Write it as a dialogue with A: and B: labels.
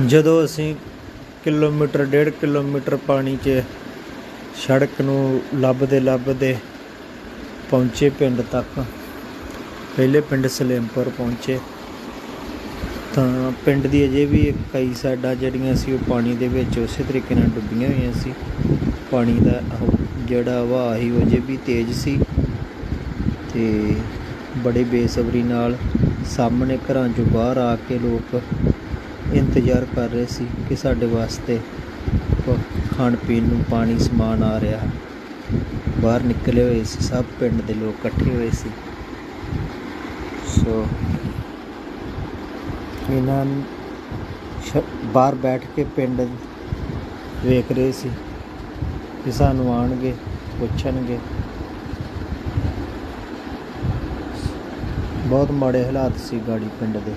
A: ਜਦੋਂ ਅਸੀਂ ਕਿਲੋਮੀਟਰ, ਡੇਢ ਕਿਲੋਮੀਟਰ ਪਾਣੀ 'ਚ ਸੜਕ ਨੂੰ ਲੱਭਦੇ ਲੱਭਦੇ ਪਹੁੰਚੇ ਪਿੰਡ ਤੱਕ, ਪਹਿਲੇ ਪਿੰਡ ਸਲੇਮਪੁਰ ਪਹੁੰਚੇ, ਤਾਂ ਪਿੰਡ ਦੀ ਅਜੇ ਵੀ ਕਈ ਸਾਈਡਾਂ ਜਿਹੜੀਆਂ ਸੀ ਉਹ ਪਾਣੀ ਦੇ ਵਿੱਚ ਉਸੇ ਤਰੀਕੇ ਨਾਲ ਡੁੱਬੀਆਂ ਹੋਈਆਂ ਸੀ। ਪਾਣੀ ਦਾ ਜਿਹੜਾ ਵਹਾਅ ਸੀ ਉਹ ਅਜੇ ਵੀ ਤੇਜ਼ ਸੀ ਤੇ ਬੜੇ ਬੇਸਬਰੀ ਨਾਲ ਸਾਹਮਣੇ ਘਰਾਂ 'ਚੋਂ ਬਾਹਰ ਆ ਕੇ ਲੋਕ ਇੰਤਜ਼ਾਰ ਕਰ ਰਹੇ ਸੀ ਕਿ ਸਾਡੇ ਵਾਸਤੇ ਖਾਣ ਪੀਣ ਨੂੰ ਪਾਣੀ, ਸਮਾਨ ਆ ਰਿਹਾ। ਬਾਹਰ ਨਿਕਲੇ ਹੋਏ ਸੀ, ਸਭ ਪਿੰਡ ਦੇ ਲੋਕ ਇਕੱਠੇ ਹੋਏ ਸੀ। ਸੋ ਇਹਨਾਂ ਬਾਹਰ ਬੈਠ ਕੇ ਪਿੰਡ ਵੇਖ ਰਹੇ ਸੀ ਕਿ ਸਾਨੂੰ ਆਣਗੇ ਪੁੱਛਣਗੇ। ਬਹੁਤ ਮਾੜੇ ਹਾਲਾਤ ਸੀ ਗਾੜੀ ਪਿੰਡ ਦੇ।